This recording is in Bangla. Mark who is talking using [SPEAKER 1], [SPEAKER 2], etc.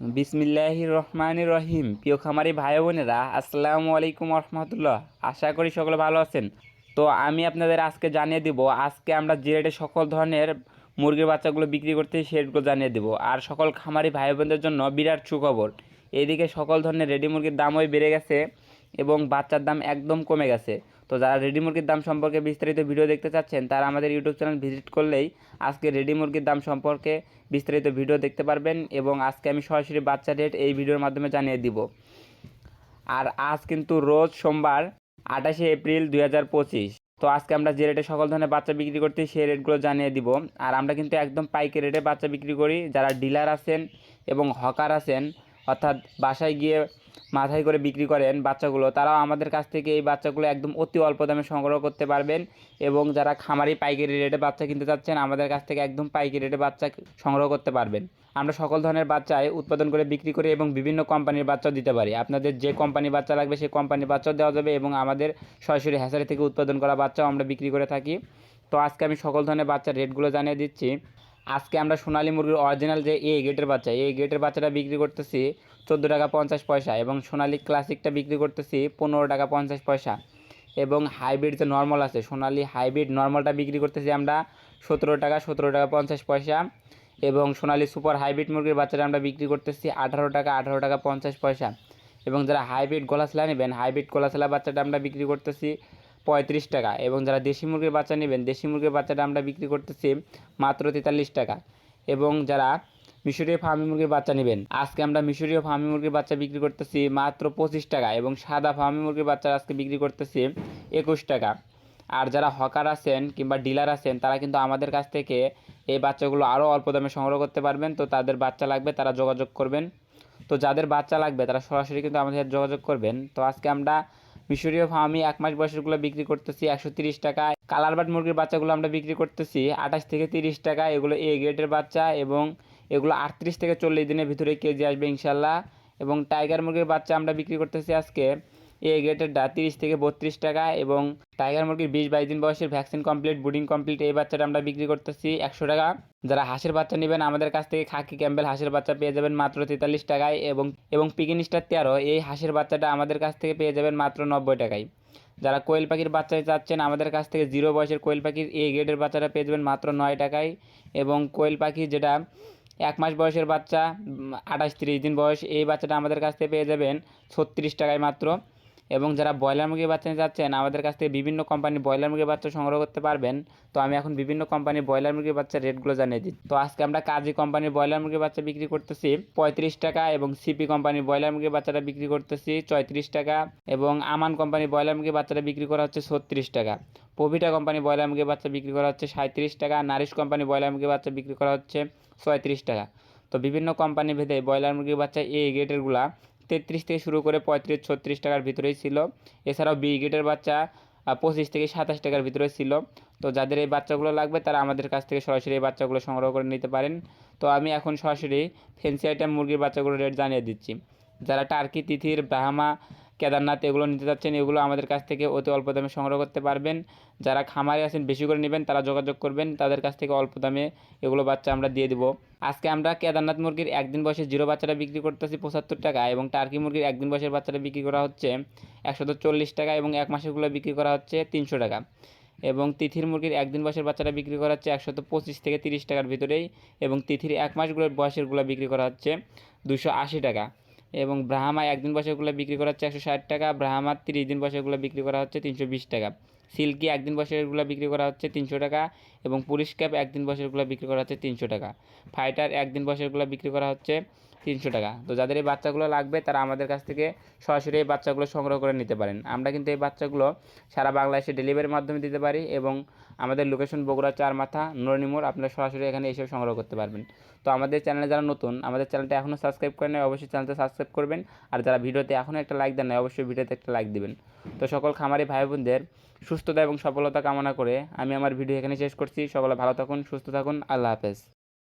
[SPEAKER 1] বিসমিল্লাহির রহমানির রহিম। প্রিয় খামারি ভাই বোনেরা, আসসালামু আলাইকুম রহমতুল্লাহ। আশা করি সকলে ভালো আছেন। তো আমি আপনাদের আজকে জানিয়ে দিব, আজকে আমরা যে রেটে সকল ধরনের মুরগির বাচ্চাগুলো বিক্রি করতে সেগুলো জানিয়ে দেবো। আর সকল খামারি ভাই বোনদের জন্য বিরাট সুখবর। এদিকে সকল ধরনের রেডি মুরগির দামই বেড়ে গেছে। এবং বাচ্চার দাম একদম কমে গেছে। তো যারা রেডি মুরগির দাম সম্পর্কে বিস্তারিত ভিডিও দেখতে চাচ্ছেন, তারা আমাদের ইউটিউব চ্যানেল ভিজিট করলেই আজকে রেডি মুরগির দাম সম্পর্কে বিস্তারিত ভিডিও দেখতে পারবেন এবং আজকে আমি সরাসরি বাচ্চা রেট এই ভিডিওর মাধ্যমে জানিয়ে দিব। আর আজ কিন্তু রোজ সোমবার আঠাশে এপ্রিল দুই হাজার পঁচিশ। তো আজকে আমরা যে রেটে সকল ধরনের বাচ্চা বিক্রি করতে সেই রেটগুলো জানিয়ে দিব। আর আমরা কিন্তু একদম পাইকারি রেটে বাচ্চা বিক্রি করি। যারা ডিলার আছেন এবং হকার আছেন, অর্থাৎ বাসায় গিয়ে মাথায় করে বিক্রি করেন বাচ্চাগুলো, তারাও আমাদের কাছ থেকে এই বাচ্চাগুলো একদম অতি অল্প দামে সংগ্রহ করতে পারবেন এবং যারা খামারি পাইকারি রেটে বাচ্চা কিনতে চাচ্ছেন, আমাদের কাছ থেকে একদম পাইকারি রেটে বাচ্চা সংগ্রহ করতে পারবেন। আমরা সকল ধরনের বাচ্চায় উৎপাদন করে বিক্রি করি এবং বিভিন্ন কোম্পানির বাচ্চাও দিতে পারি। আপনাদের যে কোম্পানির বাচ্চা লাগবে, সেই কোম্পানির বাচ্চাও দেওয়া যাবে এবং আমাদের সরাসরি হ্যাসারি থেকে উৎপাদন করা বাচ্চাও আমরা বিক্রি করে থাকি। তো আজকে আমি সকল ধরনের বাচ্চার রেটগুলো জানিয়ে দিচ্ছি। আজকে আমরা সোনালী মুরগির অরিজিনাল যে এ গেটের বাচ্চা, এই গেটের বাচ্চাটা বিক্রি করতেছি চোদ্দ টাকা পঞ্চাশ পয়সা এবং সোনালী ক্লাসিকটা বিক্রি করতেছি পনেরো টাকা পঞ্চাশ পয়সা। এবং হাইব্রিড যে নর্মাল আছে, সোনালী হাইব্রিড নর্মালটা বিক্রি করতেছি আমরা সতেরো টাকা সতেরো টাকা পঞ্চাশ পয়সা। এবং সোনালি সুপার হাইব্রিড মুরগির বাচ্চাটা আমরা বিক্রি করতেছি আঠারো টাকা আঠারো টাকা পঞ্চাশ পয়সা। এবং যারা হাইব্রিড গলাশলা নেবেন, হাইব্রিড গলাশলা বাচ্চাটা আমরা বিক্রি করতেছি পঁয়ত্রিশ টাকা। এবং যারা দেশি মুরগির বাচ্চা নেবেন, দেশি মুরগির বাচ্চাটা আমরা বিক্রি করতেছি মাত্র তেতাল্লিশ টাকা। এবং যারা মিশরীয় ফার্মি মুরগির বাচ্চা নেবেন। আজকে আমরা মিশরীয় ফার্মি মুরগির বাচ্চা বিক্রি করতেছি মাত্র পঁচিশ টাকা এবং সাদা ফার্মি মুরগির বাচ্চা আজকে বিক্রি করতেছি একুশ টাকা। আর যারা হকার আছেন কিংবা ডিলার আছেন, তারা কিন্তু আমাদের কাছ থেকে এই বাচ্চাগুলো আরও অল্প দামে সংগ্রহ করতে পারবেন। তো তাদের বাচ্চা লাগবে, তারা যোগাযোগ করবেন। তো যাদের বাচ্চা লাগবে, তারা সরাসরি কিন্তু আমাদের যোগাযোগ করবেন। তো আজকে আমরা মিশরীয় ফার্মি এক মাস বয়সেরগুলো বিক্রি করতেছি একশো তিরিশ টাকায় কালার বাট মুরগির বাচ্চাগুলো আমরা বিক্রি করতেছি আঠাশ থেকে তিরিশ টাকা। এগুলো এ গ্রেডের বাচ্চা এবং এগুলো আটত্রিশ থেকে চল্লিশ দিনের ভিতরে কেজি আসবে ইনশাল্লাহ। এবং টাইগার মুরগির বাচ্চা আমরা বিক্রি করতেছি আজকে এ গ্রেডেরটা তিরিশ থেকে বত্রিশ টাকা এবং টাইগার মুরগির বিশ বাইশ দিন বয়সের ভ্যাকসিন কমপ্লিট বুডিং কমপ্লিট এই বাচ্চাটা আমরা বিক্রি করতেছি একশো টাকা। যারা হাঁসের বাচ্চা নেবেন, আমাদের কাছ থেকে খাকি ক্যাম্বেল হাঁসের বাচ্চা পেয়ে যাবেন মাত্র তেতাল্লিশ টাকায় এবং এবং পিকিন স্টার তেরো, এই হাঁসের বাচ্চাটা আমাদের কাছ থেকে পেয়ে যাবেন মাত্র নব্বই টাকায়। যারা কোয়েল পাখির বাচ্চা চাচ্ছেন, আমাদের কাছ থেকে জিরো বয়সের কোয়েল পাখির এ গ্রেডের বাচ্চাটা পেয়ে যাবেন মাত্র নয় টাকায় এবং কোয়েল পাখি যেটা এক মাস বয়সের বাচ্চা আঠাশ তিরিশ দিন বয়স, এই বাচ্চাটা আমাদের কাছ থেকে পেয়ে যাবেন ছত্রিশ টাকায় মাত্র। এবং যারা ব্রয়লার মুরগির বাচ্চা নিতে চাচ্ছেন আমাদের কাছ থেকে বিভিন্ন কোম্পানির ব্রয়লার মুরগির বাচ্চা সংগ্রহ করতে পারবেন। তো আমি এখন বিভিন্ন কোম্পানির ব্রয়লার মুরগির বাচ্চার রেটগুলো জানিয়ে দিই তো আজকে আমরা কাজী কোম্পানির ব্রয়লার মুরগির বাচ্চা বিক্রি করতেছি পঁয়ত্রিশ টাকা এবং সিপি কোম্পানির ব্রয়লার মুরগির বাচ্চাটা বিক্রি করতেছি চৌত্রিশ টাকা এবং আমান কোম্পানি ব্রয়লার মুরগির বাচ্চাটা বিক্রি করা হচ্ছে ছত্রিশ টাকা। পভিটা কোম্পানি ব্রয়লার মুরগির বাচ্চা বিক্রি করা হচ্ছে সাঁত্রিশ টাকা। নারিশ কোম্পানি ব্রয়লার মুরগির বাচ্চা বিক্রি করা হচ্ছে ছয়ত্রিশ টাকা। তো বিভিন্ন কোম্পানি ভেদে ব্রয়লার মুরগির বাচ্চা এই গ্রেডেরগুলা তেত্রিশ থেকে শুরু করে পঁয়ত্রিশ, ছত্রিশ টাকার ভিতরেই ছিল। এছাড়াও বি গ্রেডের বাচ্চা পঁচিশ থেকে সাতাশ টাকার ভিতরে ছিল। তো যাদের এই বাচ্চাগুলো লাগবে, তারা আমাদের কাছ থেকে সরাসরি এই বাচ্চাগুলো সংগ্রহ করে নিতে পারেন। তো আমি এখন সরাসরি ফেন্সি আইটেম মুরগির বাচ্চাগুলোর রেট জানিয়ে দিচ্ছি। যারা টার্কি তিথির ব্রাহ্মা কেদারনাথ এগুলো নিতে চাচ্ছেন এগুলো আমাদের কাছ থেকে অতি অল্প দামে সংগ্রহ করতে পারবেন। যারা খামারে আছেন, বেশি করে নেবেন, তারা যোগাযোগ করবেন, তাদের কাছ থেকে অল্প দামে এগুলো বাচ্চা আমরা দিয়ে দেবো। আজকে আমরা কেদারনাথ মুরগির একদিন বয়সের জিরো বাচ্চাটা বিক্রি করতেছি পঁচাত্তর টাকা এবং টার্কি মুরগির একদিন বয়সের বাচ্চাটা বিক্রি করা হচ্ছে একশত চল্লিশ টাকা এবং এক মাসেরগুলো বিক্রি করা হচ্ছে তিনশো টাকা। এবং তিথির মুরগির একদিন বয়সের বাচ্চাটা বিক্রি করা হচ্ছে একশত পঁচিশ থেকে তিরিশ টাকার ভিতরেই এবং তিথির এক মাসগুলোর বয়সেরগুলো বিক্রি করা হচ্ছে দুশো আশি টাকা। এবং ব্রাহ্মা একদিন বয়সেরগুলো বিক্রি করা হচ্ছে একশো ষাট টাকা ব্রাহ্মার তিরিশ দিন বয়সেরগুলো বিক্রি করা হচ্ছে তিনশো বিশ টাকা। সিল্কি একদিন বয়সেরগুলো বিক্রি করা হচ্ছে তিনশো টাকা এবং পুলিশ ক্যাপ একদিন বয়সেরগুলো বিক্রি করা হচ্ছে তিনশো টাকা। ফাইটার একদিন বয়সেরগুলো বিক্রি করা হচ্ছে তিনশো টাকা। তো যাদের এই বাচ্চাগুলো লাগবে, তারা আমাদের কাছ থেকে সরাসরি এই বাচ্চাগুলো সংগ্রহ করে নিতে পারেন। আমরা কিন্তু এই বাচ্চাগুলো সারা বাংলাদেশে ডেলিভারির মাধ্যমে দিতে পারি এবং আমাদের লোকেশন বগুড়া চার মাথা নরনিমোর আপনারা সরাসরি এখানে এসে সংগ্রহ করতে পারবেন। তো আমাদের চ্যানেলে যারা নতুন, আমাদের চ্যানেলটা এখনও সাবস্ক্রাইব করেন নাই, অবশ্যই চ্যানেলটা সাবস্ক্রাইব করবেন। আর যারা ভিডিওতে এখনও একটা লাইক দেন নাই, অবশ্যই ভিডিওতে একটা লাইক দিবেন। তো সকল খামারি ভাই বোনদের সুস্থতা এবং সফলতা কামনা করে আমি আমার ভিডিও এখানে শেষ করছি। সকলে ভালো থাকুন, সুস্থ থাকুন, আল্লাহ হাফেজ।